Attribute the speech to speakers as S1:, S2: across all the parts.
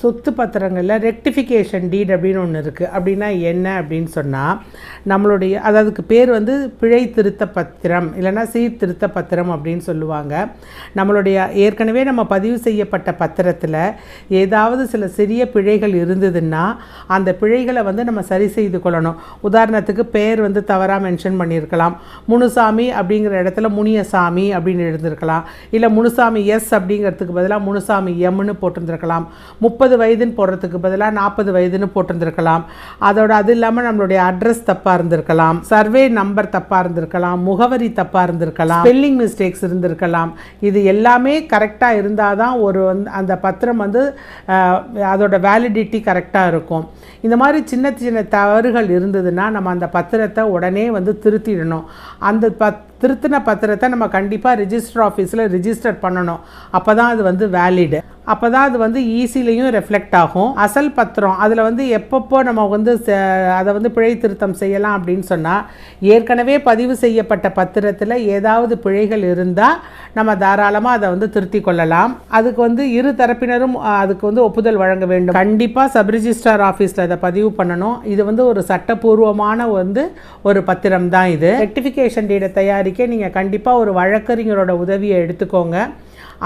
S1: சொத்து பத்திரங்களில் ரெக்டிஃபிகேஷன் டீட் அப்படின்னு ஒன்று இருக்குது அப்படின்னா என்ன அப்படின்னு சொன்னால் நம்மளுடைய அதாவதுக்கு பேர் வந்து பிழை திருத்த பத்திரம் இல்லைன்னா சீர்திருத்த பத்திரம் அப்படின்னு சொல்லுவாங்க. நம்மளுடைய ஏற்கனவே நம்ம பதிவு செய்யப்பட்ட பத்திரத்தில் ஏதாவது சில சிறிய பிழைகள் இருந்ததுன்னா அந்த பிழைகளை வந்து நம்ம சரி செய்து கொள்ளணும். உதாரணத்துக்கு பேர் வந்து தவறாக மென்ஷன் பண்ணியிருக்கலாம். முனுசாமி அப்படிங்கிற இடத்துல முனியசாமி அப்படின்னு எழுந்திருக்கலாம் இல்லை முனுசாமி எஸ் அப்படிங்கிறதுக்கு பதிலாக முனுசாமி எம்னு போட்டிருந்திருக்கலாம். முப்பது வயதுன்னு போடுறதுக்கு பதிலாக நாற்பது வயதுன்னு போட்டிருந்திருக்கலாம். அதோட அது இல்லாமல் நம்மளுடைய அட்ரஸ் தப்பாக இருந்திருக்கலாம். சர்வே நம்பர் தப்பாக இருந்திருக்கலாம். முகவரி தப்பாக இருந்திருக்கலாம். ஸ்பெல்லிங் மிஸ்டேக்ஸ் இருந்திருக்கலாம். இது எல்லாமே கரெக்டாக இருந்தால் தான் ஒரு வந்து அந்த பத்திரம் வந்து அதோட வேலிடிட்டி கரெக்டாக இருக்கும். இந்த மாதிரி சின்ன சின்ன தவறுகள் இருந்ததுன்னா நம்ம அந்த பத்திரத்தை உடனே வந்து திருத்திடணும். அந்த பத் திருத்தின பத்திரத்தை நம்ம கண்டிப்பாக ரிஜிஸ்டர் ஆஃபீஸில் ரிஜிஸ்டர் பண்ணணும். அப்போ தான் அது வந்து வேலிடு அப்போ தான் அது வந்து e ஈஸிலையும் ரெஃப்ளெக்ட் ஆகும். அசல் பத்திரம் அதில் வந்து எப்பப்போ நம்ம வந்து ச- அதை வந்து பிழை திருத்தம் செய்யலாம் அப்படின்னு சொன்னால் ஏற்கனவே பதிவு செய்யப்பட்ட பத்திரத்தில் ஏதாவது பிழைகள் இருந்தால் நம்ம தாராளமாக அதை வந்து திருத்தி கொள்ளலாம். அதுக்கு வந்து இரு தரப்பினரும் அதுக்கு வந்து ஒப்புதல் வழங்க வேண்டும். கண்டிப்பாக சப் ரிஜிஸ்ட்ரார் ஆஃபீஸில் இதை பதிவு பண்ணணும். இது வந்து ஒரு சட்டப்பூர்வமான வந்து ஒரு பத்திரம் தான் இது ரெக்டிஃபிகேஷன் டீடை தயாரிக்க நீங்கள் கண்டிப்பாக ஒரு வழக்கறிஞரோட உதவியை எடுத்துக்கோங்க.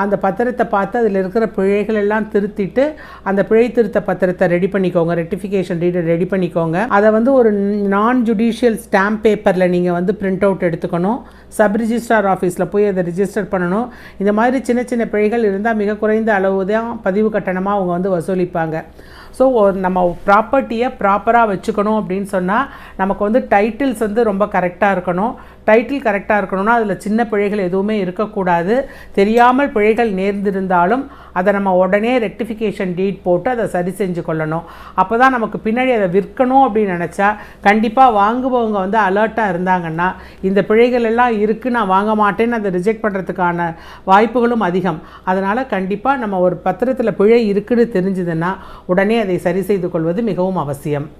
S1: அந்த பத்திரத்தை பார்த்து அதில் இருக்கிற பிழைகள் எல்லாம் திருத்திட்டு அந்த பிழை திருத்த பத்திரத்தை ரெடி பண்ணிக்கோங்க. ரெட்டிஃபிகேஷன் டீடை ரெடி பண்ணிக்கோங்க. அதை வந்து ஒரு நான் ஜுடிஷியல் ஸ்டாம்ப் பேப்பரில் நீங்கள் வந்து பிரிண்ட் அவுட் எடுத்துக்கணும். சப் ரிஜிஸ்ட்ரார் ஆஃபீஸில் போய் அதை ரிஜிஸ்டர் பண்ணணும். இந்த மாதிரி சின்ன சின்ன பிழைகள் இருந்தால் மிக குறைந்த அளவு தான் பதிவு கட்டணமாக அவங்க வந்து வசூலிப்பாங்க. ஸோ நம்ம ப்ராப்பர்ட்டியை ப்ராப்பராக வச்சுக்கணும் அப்படின்னு சொன்னால் நமக்கு வந்து டைட்டில்ஸ் வந்து ரொம்ப கரெக்டாக இருக்கணும். டைட்டில் கரெக்டாக இருக்கணும்னா அதில் சின்ன பிழைகள் எதுவுமே இருக்கக்கூடாது. தெரியாமல் பிழைகள் நேர்ந்திருந்தாலும் அதை நம்ம உடனே ரெக்டிஃபிகேஷன் டீட் போட்டு அதை சரி செஞ்சு கொள்ளணும். அப்போ தான் நமக்கு பின்னாடி அதை விற்கணும் அப்படின்னு நினச்சா கண்டிப்பாக வாங்குபவங்க வந்து அலர்ட்டாக இருந்தாங்கன்னா இந்த பிழைகள் எல்லாம் இருக்குது நான் வாங்க மாட்டேன்னு அதை ரிஜெக்ட் பண்ணுறதுக்கான வாய்ப்புகளும் அதிகம். அதனால் கண்டிப்பாக நம்ம ஒரு பத்திரத்தில் பிழை இருக்குன்னு தெரிஞ்சதுன்னா உடனே அதை சரி செய்து கொள்வது மிகவும் அவசியம்.